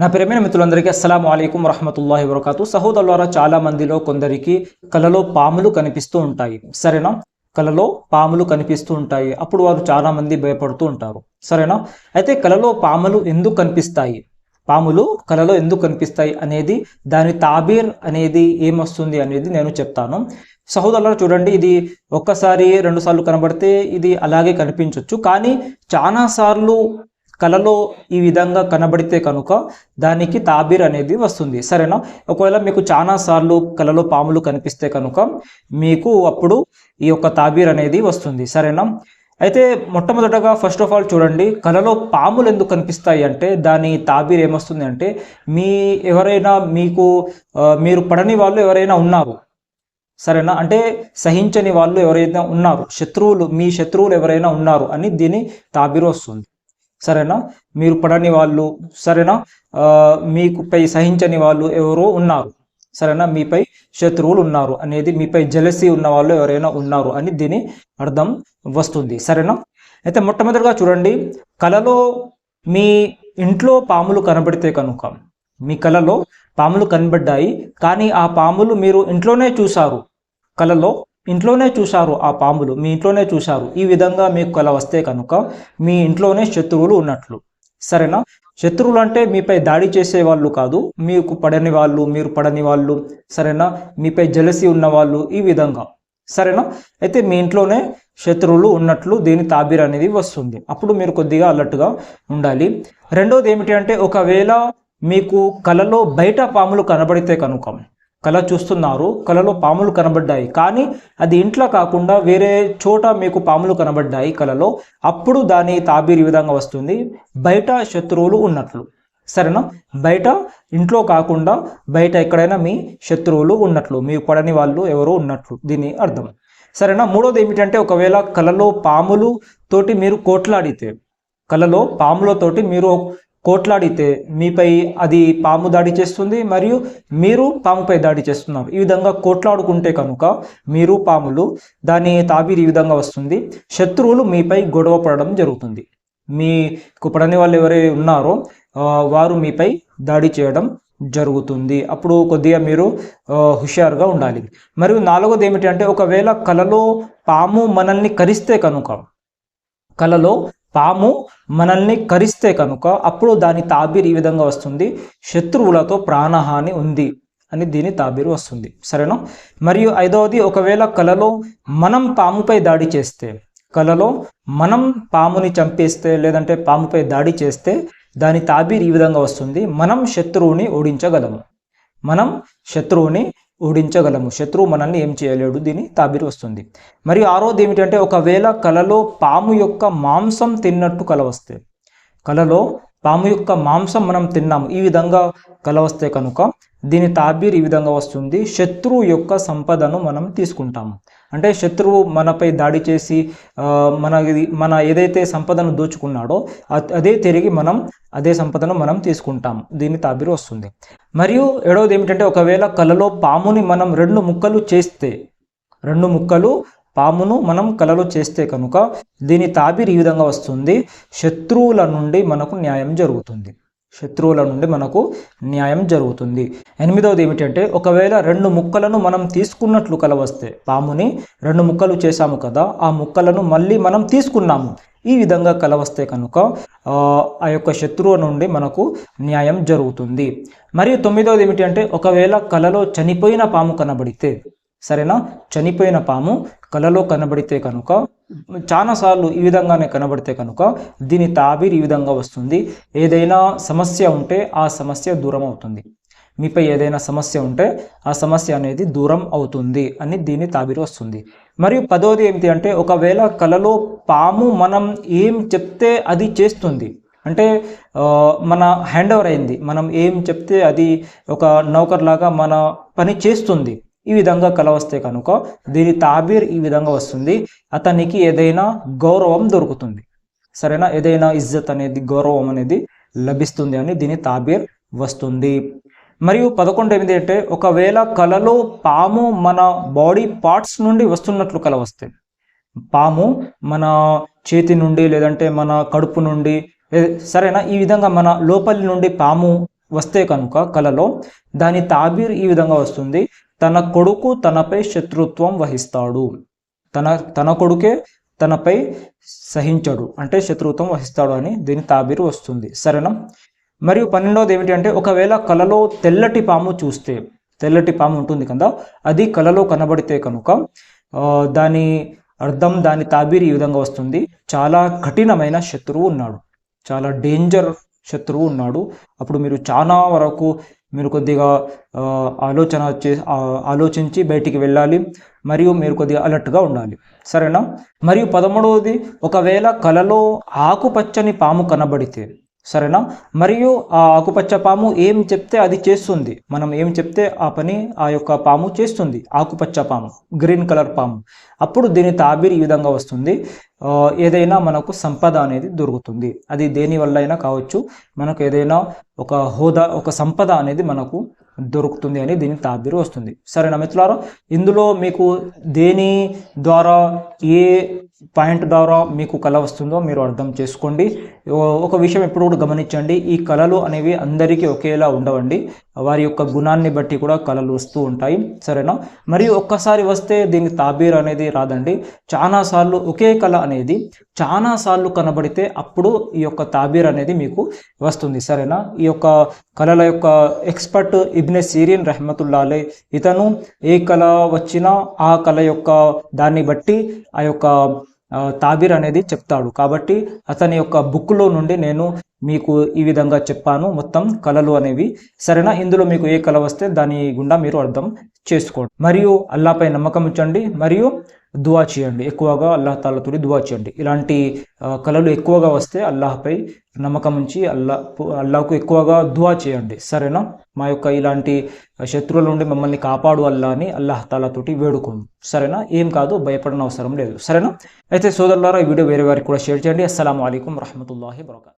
నా ప్రేమైన మిత్రులందరికీ అస్సలం అయికం వరహమతుల్లాహి వరకాతు సహోదరులారా చాలా మందిలో కొందరికి కలలో పాములు కనిపిస్తూ ఉంటాయి. సరేనా? కలలో పాములు కనిపిస్తూ ఉంటాయి. అప్పుడు వారు చాలా మంది భయపడుతూ ఉంటారు. సరేనా? అయితే కలలో పాములు ఎందుకు కనిపిస్తాయి? పాములు కలలో ఎందుకు కనిపిస్తాయి అనేది దాని తాబీర్ అనేది ఏమొస్తుంది అనేది నేను చెప్తాను. సహోదరులు చూడండి ఇది ఒక్కసారి రెండుసార్లు కనబడితే ఇది అలాగే కనిపించవచ్చు కానీ చాలా కళలో ఈ విధంగా కనబడితే కనుక దానికి తాబీర్ అనేది వస్తుంది. సరేనా? ఒకవేళ మీకు చాలా సార్లు కలలో పాములు కనిపిస్తే కనుక మీకు అప్పుడు ఈ యొక్క తాబీర్ అనేది వస్తుంది. సరేనా? అయితే మొట్టమొదటగా ఫస్ట్ ఆఫ్ ఆల్ చూడండి కలలో పాములు ఎందుకు కనిపిస్తాయి అంటే దాని తాబీర్ ఏమొస్తుంది అంటే మీ ఎవరైనా మీకు మీరు పడని వాళ్ళు ఎవరైనా ఉన్నారు. సరేనా? అంటే సహించని వాళ్ళు ఎవరైనా ఉన్నారు శత్రువులు మీ శత్రువులు ఎవరైనా ఉన్నారు అని దీని తాబీరు వస్తుంది. సరేనా? మీరు పడని వాళ్ళు సరేనా? మీకుపై సహించని వాళ్ళు ఎవరో ఉన్నారు. సరేనా? మీపై శత్రువులు ఉన్నారు అనేది మీపై జలసి ఉన్న వాళ్ళు ఎవరైనా ఉన్నారు అని దీని అర్థం వస్తుంది. సరేనా? అయితే మొట్టమొదటిగా చూడండి కలలో మీ ఇంట్లో పాములు కనబడితే కనుక మీ కలలో పాములు కనబడ్డాయి కానీ ఆ పాములు మీరు ఇంట్లోనే చూశారు. కలలో ఇంట్లోనే చూశారు ఆ పాములు మీ ఇంట్లోనే చూశారు. ఈ విధంగా మీకు కల వస్తే కనుక మీ ఇంట్లోనే శత్రువులు ఉన్నట్లు. సరేనా? శత్రువులు అంటే మీపై దాడి చేసే వాళ్ళు కాదు మీకు పడని వాళ్ళు మీరు పడని వాళ్ళు సరేనా? మీపై జలసి ఉన్న వాళ్ళు ఈ విధంగా. సరేనా? అయితే మీ ఇంట్లోనే శత్రువులు ఉన్నట్లు దీని తాబీర్ అనేది వస్తుంది. అప్పుడు మీరు కొద్దిగా అలర్ట్గా ఉండాలి. రెండోది ఏమిటి అంటే ఒకవేళ మీకు కలలో బయట పాములు కనబడితే కనుక కళ చూస్తున్నారు. కళలో పాములు కనబడ్డాయి. కానీ అది ఇంట్లో కాకుండా వేరే చోట మీకు పాములు కనబడ్డాయి కళలో అప్పుడు దాని తాబీరు ఈ విధంగా వస్తుంది. బయట శత్రువులు ఉన్నట్లు. సరేనా? బయట ఇంట్లో కాకుండా బయట ఎక్కడైనా మీ శత్రువులు ఉన్నట్లు. మీ పడని వాళ్ళు ఎవరో ఉన్నట్లు. దీని అర్థం. సరేనా? మూడోది ఏమిటంటే ఒకవేళ కలలో పాములు తోటి మీరు కోట్లాడితే కలలో పాములతోటి మీరు కోట్లాడితే మీపై అది పాము దాడి చేస్తుంది మరియు మీరు పాముపై దాడి చేస్తున్నారు ఈ విధంగా కోట్లాడుకుంటే కనుక మీరు పాములు దాని తాబీరు ఈ విధంగా వస్తుంది. శత్రువులు మీపై గొడవ పడడం జరుగుతుంది. మీకు పడని వాళ్ళు ఎవరై ఉన్నారో వారు మీపై దాడి చేయడం జరుగుతుంది. అప్పుడు కొద్దిగా మీరు హుషారుగా ఉండాలి. మరియు నాలుగోది ఏమిటి అంటే ఒకవేళ కలలో పాము మనల్ని కరిస్తే కనుక కలలో పాము మనల్ని కరిస్తే కనుక అప్పుడు దాని తాబీర్ ఈ విధంగా వస్తుంది. శత్రువులతో ప్రాణహాని ఉంది అని దీని తాబీరు వస్తుంది. సరేనా? మరియు ఐదవది ఒకవేళ కలలో మనం పాముపై దాడి చేస్తే కలలో మనం పాముని చంపేస్తే లేదంటే పాముపై దాడి చేస్తే దాని తాబీర్ ఈ విధంగా వస్తుంది. మనం శత్రువుని ఓడించగలము. మనం శత్రువుని ఓడించగలము శత్రువు మనల్ని ఏం చేయలేడు. దీని తాబీరు వస్తుంది. మరియు ఆరోది ఏమిటంటే ఒకవేళ కలలో పాము యొక్క మాంసం తిన్నట్టు కల వస్తే కలలో పాము యొక్క మాంసం మనం తిన్నాము ఈ విధంగా కల వస్తే కనుక దీని తాబీర్ ఈ విధంగా వస్తుంది. శత్రువు యొక్క సంపదను మనం తీసుకుంటాము. అంటే శత్రువు మనపై దాడి చేసి మన ఇది- మన ఏదైతే సంపదను దోచుకున్నాడో అదే తిరిగి మనం అదే సంపదను మనం తీసుకుంటాం. దీని తాబీరు వస్తుంది. మరియు ఏడవది ఏమిటంటే ఒకవేళ కలలో పాముని మనం రెండు ముక్కలు చేస్తే రెండు ముక్కలు పామును మనం కలలో చేస్తే కనుక దీని తాబిరు ఈ విధంగా వస్తుంది. శత్రువుల నుండి మనకు న్యాయం జరుగుతుంది. శత్రువుల నుండి మనకు న్యాయం జరుగుతుంది. ఎనిమిదవది ఏమిటంటే ఒకవేళ రెండు ముక్కలను మనం తీసుకున్నట్లు కలవస్తే పాముని రెండు ముక్కలు చేశాము కదా ఆ ముక్కలను మళ్ళీ మనం తీసుకున్నాము. ఈ విధంగా కలవస్తే కనుక ఆ, ఆ యొక్క శత్రువు నుండి మనకు న్యాయం జరుగుతుంది. మరియు తొమ్మిదవది ఏమిటి అంటే ఒకవేళ కలలో చనిపోయిన పాము కనబడితే సరేనా? చనిపోయిన పాము కలలో కనబడితే కనుక చాలాసార్లు ఈ విధంగానే కనబడితే కనుక దీని తాబీర్ ఈ విధంగా వస్తుంది. ఏదైనా సమస్య ఉంటే ఆ సమస్య దూరం అవుతుంది. మీపై ఏదైనా సమస్య ఉంటే ఆ సమస్య అనేది దూరం అవుతుంది అని దీని తాబీరు వస్తుంది. మరియు పదోది ఏమిటి అంటే ఒకవేళ కలలో పాము మనం ఏం చెప్తే అది చేస్తుంది. అంటే మన హ్యాండ్ ఓవర్ అయింది. మనం ఏం చెప్తే అది ఒక నౌకర్లాగా మన పని చేస్తుంది. ఈ విధంగా కల వస్తే కనుక దీని తాబీర్ ఈ విధంగా వస్తుంది. అతనికి ఏదైనా గౌరవం దొరుకుతుంది. సరేనా? ఏదైనా ఇజ్జత్ అనేది గౌరవం అనేది లభిస్తుంది అని దీని తాబీర్ వస్తుంది. మరియు పదకొండు ఎనిమిది అంటే ఒకవేళ కలలో పాము మన బాడీ పార్ట్స్ నుండి వస్తున్నట్లు కల వస్తే పాము మన చేతి నుండి లేదంటే మన కడుపు నుండి సరేనా? ఈ విధంగా మన లోపలి నుండి పాము వస్తే కనుక కలలో దాని తాబీర్ ఈ విధంగా వస్తుంది. తన కొడుకు తనపై శత్రుత్వం వహిస్తాడు. తన తన కొడుకే తనపై సహించడు. అంటే శత్రుత్వం వహిస్తాడు అని దీని తాబీరు వస్తుంది. సరేనా మరియు పన్నెండవది ఏమిటి అంటే ఒకవేళ కలలో తెల్లటి పాము చూస్తే తెల్లటి పాము ఉంటుంది కదా అది కలలో కనబడితే కనుక దాని అర్థం దాని తాబీరు ఈ విధంగా వస్తుంది. చాలా కఠినమైన శత్రువు ఉన్నాడు. చాలా డేంజర్ శత్రువు ఉన్నాడు. అప్పుడు మీరు చాలా వరకు మీరు కొద్దిగా ఆలోచన చే ఆలోచించి బయటికి వెళ్ళాలి. మరియు మీరు కొద్దిగా అలర్ట్గా ఉండాలి. సరేనా? మరియు పదమూడవది ఒకవేళ కలలో ఆకుపచ్చని పాము కనబడితే సరేనా? మరియు ఆ ఆకుపచ్చ పాము ఏం చెప్తే అది చేస్తుంది? మనం ఏం చెప్తే ఆ పని ఆ యొక్క పాము చేస్తుంది ఆకుపచ్చ పాము గ్రీన్ కలర్ పాము. అప్పుడు దీని తాబీర్ ఈ విధంగా వస్తుంది. ఏదైనా మనకు సంపద అనేది దొరుకుతుంది. అది దేని వల్ల అయినా కావచ్చు మనకు ఏదైనా ఒక హోదా ఒక సంపద అనేది మనకు దొరుకుతుంది అని దీని తాబీరు వస్తుంది. సరేనా మిత్రులారా? ఇందులో మీకు దేని ద్వారా ఏ పాయింట్ ద్వారా మీకు కళ వస్తుందో మీరు అర్థం చేసుకోండి. ఒక విషయం ఎప్పుడు కూడా గమనించండి. ఈ కళలు అనేవి అందరికీ ఒకేలా ఉండవండి. వారి యొక్క గుణాన్ని బట్టి కూడా కళలు వస్తూ ఉంటాయి. సరేనా? మరియు ఒక్కసారి వస్తే దీనికి తాబీర్ అనేది రాదండి. చాలా సార్లు ఒకే కళ అనేది చాలాసార్లు కనబడితే అప్పుడు ఈ యొక్క తాబీర్ అనేది మీకు వస్తుంది. సరేనా? ఈ యొక్క కళల యొక్క ఎక్స్పర్ట్ ఇబ్నె సీరియన్ రెహమతుల్లాలే ఇతను ఏ కళ వచ్చినా ఆ కళ యొక్క దాన్ని బట్టి ఆ యొక్క తాబీర్ అనేది చెప్తాడు. కాబట్టి అతని యొక్క బుక్లో నుండి నేను మీకు ఈ విధంగా చెప్పాను. మొత్తం కళలు అనేవి. సరేనా? ఇందులో మీకు ఏ కళ వస్తే దాని గుండా మీరు అర్థం చేసుకోండి. మరియు అల్లాపై నమ్మకం ఉంచండి. మరియు దువా చేయండి. ఎక్కువగా అల్లాహ్ తాలతోటి దువా చేయండి. ఇలాంటి కళలు ఎక్కువగా వస్తే అల్లాహపై నమ్మకం ఉంచి అల్లా అల్లాహకు ఎక్కువగా దువా చేయండి. సరేనా? మా యొక్క ఇలాంటి శత్రువుల నుండి మమ్మల్ని కాపాడు అల్లా అని అల్లాహ్ తాలాతోటి వేడుకోండి సరేనా? ఏం కాదు భయపడన అవసరం లేదు. సరేనా? అయితే సోదరులారా ఈ వీడియో వేరే వారికి కూడా షేర్ చేయండి. అస్సలం అయికం వరహమూల వరకాతు